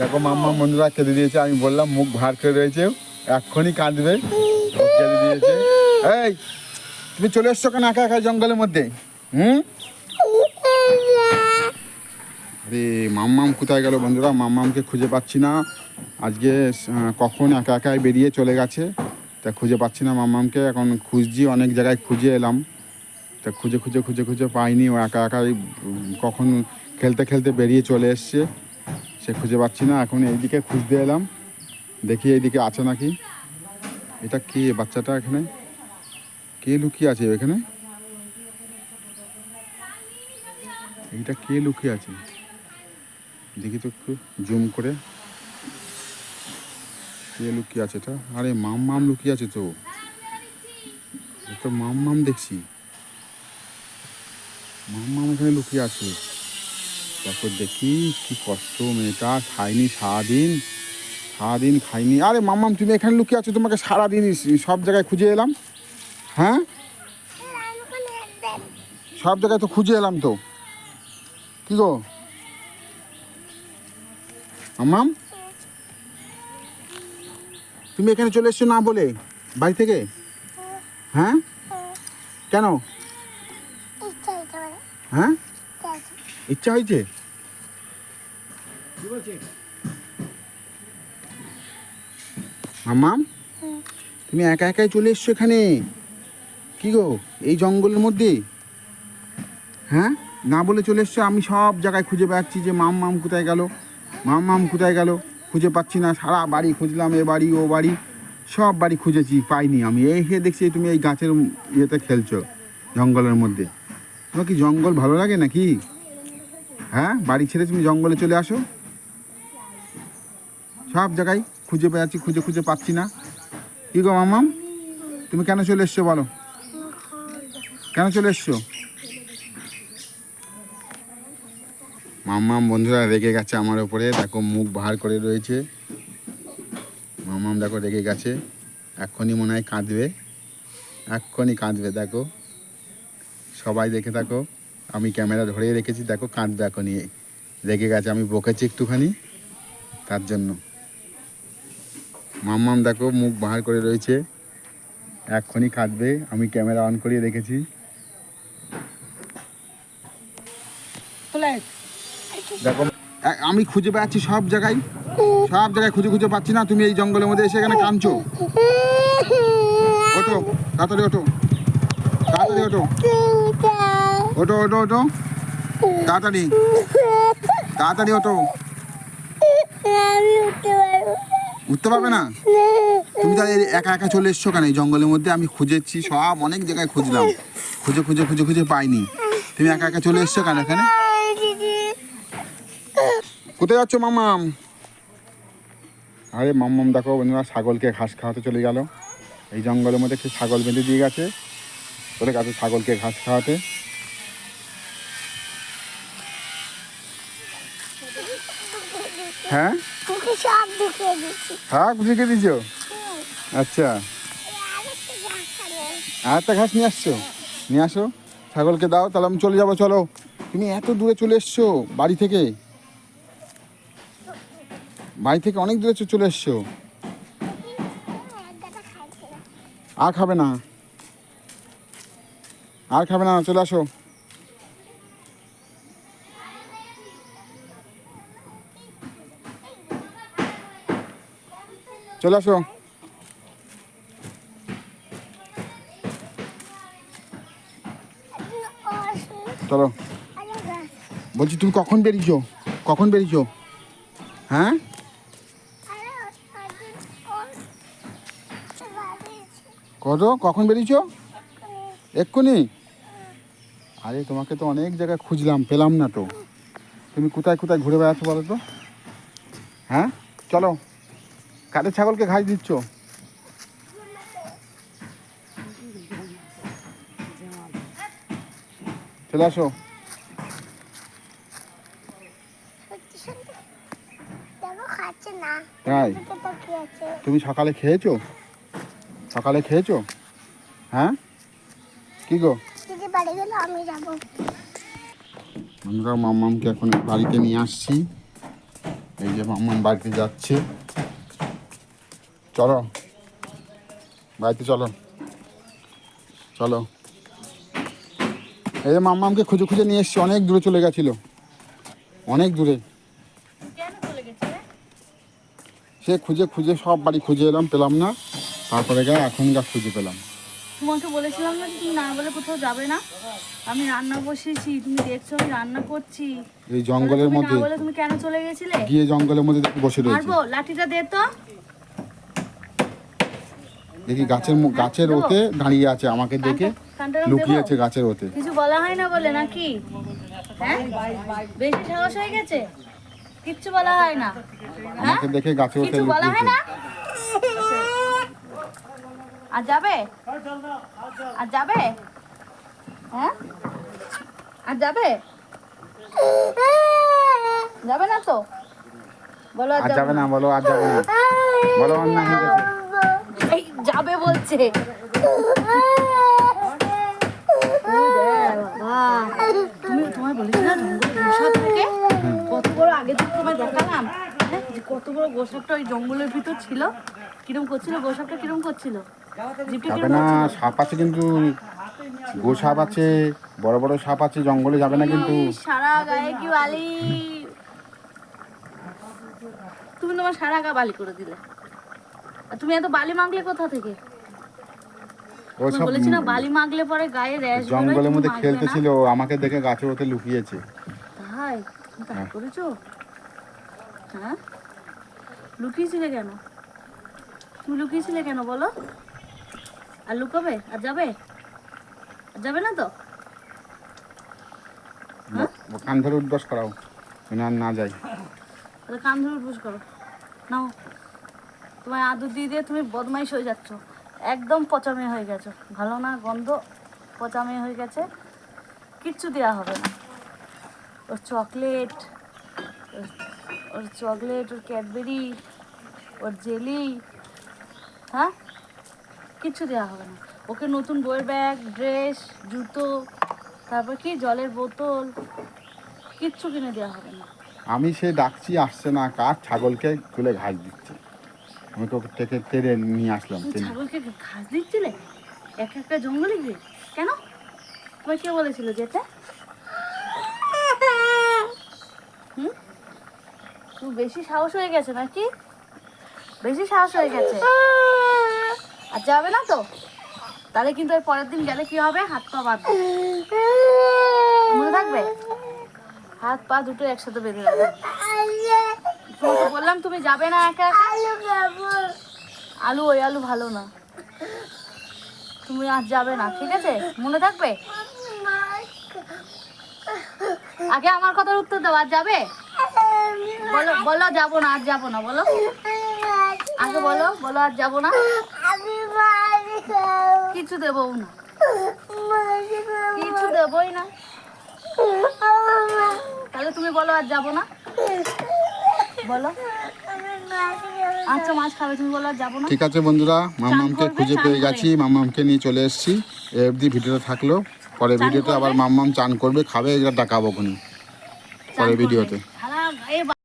দেখো মাম্মা বন্ধুরা কেঁদে দিয়েছে, আমি বললাম মুখ ভার করে রয়েছে, এক্ষুনি কাঁদবে। কেঁদে দিয়েছে। এই, তুমি চলে এসছো কেন একা একা জঙ্গলের মধ্যে? হুম? আরে, মাম্মাম কোথায় গেল বন্ধুরা? মাম্মামকে খুঁজে পাচ্ছি না। আজকে কখন একা একাই বেরিয়ে চলে গেছে? তা খুঁজে পাচ্ছি না মাম্মামকে। এখন খুঁজছি, অনেক জায়গায় খুঁজে এলাম। তা খুঁজে খুঁজে খুঁজে খুঁজে পাইনি। ও একা একাই কখন খেলতে খেলতে বেরিয়ে চলে এসছে। সে খুঁজে পাচ্ছি না। এখন এইদিকে খুঁজতে এলাম। দেখি এইদিকে আছে নাকি। এটা কি? বাচ্চাটা এখানে? কে লুকিয়ে আছে এখানে? এইটা কে লুকিয়ে আছে? দেখি তো একটু জুম করে। কে লুকিয়ে আছে এটা? আরে, মাম মাম লুকিয়ে আছে তো। তো মাম মাম দেখছি। মাম মাম এখানে লুকিয়ে আছে। তারপর দেখি কি কষ্ট মেয়েটা খাইনি সারাদিন সারাদিন খাইনি আরে মাম্মাম তুমি এখানে লুকিয়ে আছো তোমাকে সারাদিন সব জায়গায় খুঁজে এলাম। হ্যাঁ? সব জায়গায় তো খুঁজে এলাম তো। কি গো? মাম্মাম? তুমি এখানে চলে এসছো না বলে? বাড়ি থেকে? হ্যাঁ? কেন? হ্যাঁ? ইচ্ছা হয়েছে? মাম্মাম তুমি একা একাই চলে এসছো এখানে? কি গো, এই জঙ্গলের মধ্যে? হ্যাঁ? না বলে চলে এসছো, আমি সব জায়গায় খুঁজে পাচ্ছি যে মাম মাম কোথায় গেল? মাম মাম কোথায় গেল? খুঁজে পাচ্ছি না, সারা বাড়ি খুঁজলাম, এ বাড়ি, ও বাড়ি। সব বাড়ি খুঁজেছি, পাইনি আমি। এই হে দেখছি, তুমি এই গাছের ইয়েতে খেলছো, জঙ্গলের মধ্যে। তোমার কি জঙ্গল ভালো লাগে নাকি? হ্যাঁ বাড়ি ছেড়ে তুমি জঙ্গলে চলে আসো। সব জায়গায় খুঁজে পেয়েছি খুঁজে খুঁজে পাচ্ছি না। কি গো মামাম তুমি কেন চলে এসছো বলো? কেন চলে এসছো? মামাম বন্ধুরা, রেগে গেছে আমার ওপরে দেখো, মুখ বাহার করে রয়েছে। মামাম দেখো, রেগে গেছে। এক্ষুনি মনে হয় কাঁদবে। এক্ষুনি কাঁদবে, দেখো। সবাই দেখে থাকো। আমি ক্যামেরা ধরে রেখেছি দেখো কাঁদবে এখনই। রেগে গেছে আমি বকেছি একটুখানি তার জন্য। মাম্মাম দেখো মুখ বাহার করে রয়েছে এক্ষুনি কাঁদবে আমি ক্যামেরা অন করিয়ে রেখেছি। দেখো আমি খুঁজে পাচ্ছি সব জায়গায় সব জায়গায় খুঁজে খুঁজে পাচ্ছি না তুমি এই জঙ্গলের মধ্যে এসে এখানে কাঁদছো। ওঠো তাড়াতাড়ি ওঠো তাড়াতাড়ি ওঠো। ওঠো ওঠো ওঠো। তাড়াতাড়ি তাড়াতাড়ি ওঠো। উঠতে পারবে না? তুমি তাহলে একা একা চলে এসছো কেন? এই জঙ্গলের মধ্যে আমি খুঁজেছি, সব অনেক জায়গায় খুঁজলাম। খুঁজে খুঁজে খুঁজে খুঁজে পাইনি। তুমি একা একা চলে এসছো কেন এখানে? কোথায় যাচ্ছ মামাম আরে, মাম্মাম, দেখো, বন্ধুরা, ছাগলকে ঘাস খাওয়াতে চলে গেল। এই জঙ্গলের মধ্যে কি ছাগল বেঁধে দিয়ে গেছে। চলে গেছে ছাগলকে ঘাস খাওয়াতে। হ্যাঁ? তোকে সব দেখিয়ে দিচ্ছি হ্যাঁ বুঝে দিছো আচ্ছা। আর একটা ঘাস নিয়ে আসছো? নিয়ে আসো। ছাগলকে দাও তাহলে আমি চলে যাব চলো। তুমি এত দূরে চলে এসছো বাড়ি থেকে? বাড়ি থেকে অনেক দূরে চলে এসছো। আর খাবে না। আর খাবে না চলে আসো। চলে আসো। চলো। বলছি, তুমি কখন বেরিয়েছো? কখন বেরিয়েছো? হ্যাঁ? কত? কখন বেরিয়েছো? এক্ষুনি? আরে, তোমাকে তো অনেক জায়গায় খুঁজলাম, পেলাম না তো। তুমি কোথায় কোথায় ঘুরে বেড়াচ্ছো বলো তো? হ্যাঁ? চলো। কাদের ছাগলকে ঘাস দিচ্ছ? চলে আসো। তাই? তুমি সকালে খেয়েছো? সকালে খেয়েছো? হ্যাঁ? কি গো? আমরা মামামকে এখন বাড়িতে নিয়ে আসছি। এই যে মাম্মাম বাড়িতে যাচ্ছে। চলো। বাড়িতে চলো। চলো। এই যে মাম্মামকে খুঁজে খুঁজে নিয়ে এসছি অনেক দূরে চলে গেছিল। অনেক দূরে। সে খুঁজে খুঁজে সব বাড়ি খুঁজে এলাম পেলাম না। তারপরে গা এখন গা খুঁজে পেলাম। তোমাকে বলেছিলাম না তুমি না বলে কোথাও যাবে না? আমি রান্না বসিয়েছি তুমি দেখছ আমি রান্না করছি। এই জঙ্গলের মধ্যে তুমি কেন চলে গেছিলে? গিয়ে জঙ্গলের মধ্যে বসে রয়েছে। লাঠিটা দে তো। দেখি গাছের গাছের ওতে দাঁড়িয়ে আছে আমাকে দেখে? লুকিয়েছে গাছের ওতে। কিছু বলা হয় না বলে নাকি? হ্যাঁ? বেশি সাহস হয়ে গেছে? কিচ্ছু বলা হয় না। হ্যাঁ? আমাকে দেখে গাছের ওতে কিছু বলা হয় না? আর যাবে? আর যাবে? হ্যাঁ? আর যাবে? যাবে না তো? বলো আর যাবে না বলো আর যাবে না। বলো না হয়ে গেছে। যাবে বলছে। ওই তুমি তোমায় বলিস না জঙ্গলে কত বড় আগে তোমায় দেখালাম। হ্যাঁ যে কত বড় গোসাপটা ওই জঙ্গলের ভিতর ছিল। কিরম করছিল গোসাপটা কিরম করছিল? জিপটা যাবে না সাপ আছে কিন্তু গো সাপ আছে বড় বড় সাপ আছে জঙ্গলে যাবে না কিন্তু। সারা গায়ে কি বালি? তুমি তোমার সারা গা বালি করে দিলে। তুমি এত বালি মাগলে কোথা থেকে? বলেছি না বালি মাগলে পরে গায়ে র্যাশ জঙ্গলের মধ্যে খেলতেছিল আমাকে দেখে গাছের ওতে লুকিয়েছে। তাই? তাই হ্যাঁ। করেছ? হ্যাঁ? লুকিয়েছিলে কেন? তুমি লুকিয়েছিলে কেন বলো? আর লুকাবে? আর যাবে? আর যাবে না তো? কান ধরে উঠবাস করাও আর না যাই। কান ধরে উঠবস করো। নাও। তোমার আদর দিয়ে দিয়ে তুমি বদমাইশ হয়ে যাচ্ছ। একদম পচামে হয়ে গেছো। ভালো না, গন্ধ পচামে হয়ে গেছে। কিচ্ছু দেওয়া হবে না। ওর চকলেট, ওর- ওর চকলেট, ওর ক্যাডবেরি, ওর জেলি হ্যাঁ? কিচ্ছু দেওয়া হবে না। ওকে নতুন বইয়ের ব্যাগ, ড্রেস, জুতো, তারপর কি? জলের বোতল, কিচ্ছু কিনে দেওয়া হবে না। আমি সে ডাকছি, আসছে না, কার ছাগলকে তুলে ঘাস দিচ্ছে। আমি থেকে তেড়ে নিয়ে আসলাম ছাগলকে ঘাস দিচ্ছিলে? এক একটা জঙ্গলে গিয়ে? কেন? তোমায় কে বলেছিল যেতে? হুম? তুমি বেশি সাহস হয়ে গেছে নাকি? বেশি সাহস হয়ে গেছে। আর যাবে না তো? তাহলে কিন্তু এর পরের দিন গেলে কি হবে? হাত পা বাঁধবে। মনে থাকবে? হাত পা দুটো একসাথে বেঁধে যাবে তোমাকে বললাম তুমি যাবে না একা? আলু ওই আলু ভালো না। তুমি আর যাবে না ঠিক আছে? মনে থাকবে? আগে আমার কথার উত্তর দাও আর যাবে? বলো বলো যাব না আর যাব না বলো। আগে বলো বলো আর যাব না। কিছু দেবো না। কিছু দেবোই না। তাহলে তুমি বলো আর যাব না? বলো। আচ্ছা মাছ খাবে তুমি বলো যাব না। ঠিক আছে বন্ধুরা মাম্মামকে খুঁজে পেয়ে। গেছি মাম্মামকে নিয়ে চলে এসেছি। এ অবধি ভিডিওটা থাকল পরে ভিডিওতে আবার করবে? চান করবে খাবে এটা ডাকাবো খুনি। পরে পরের ভিডিওতে।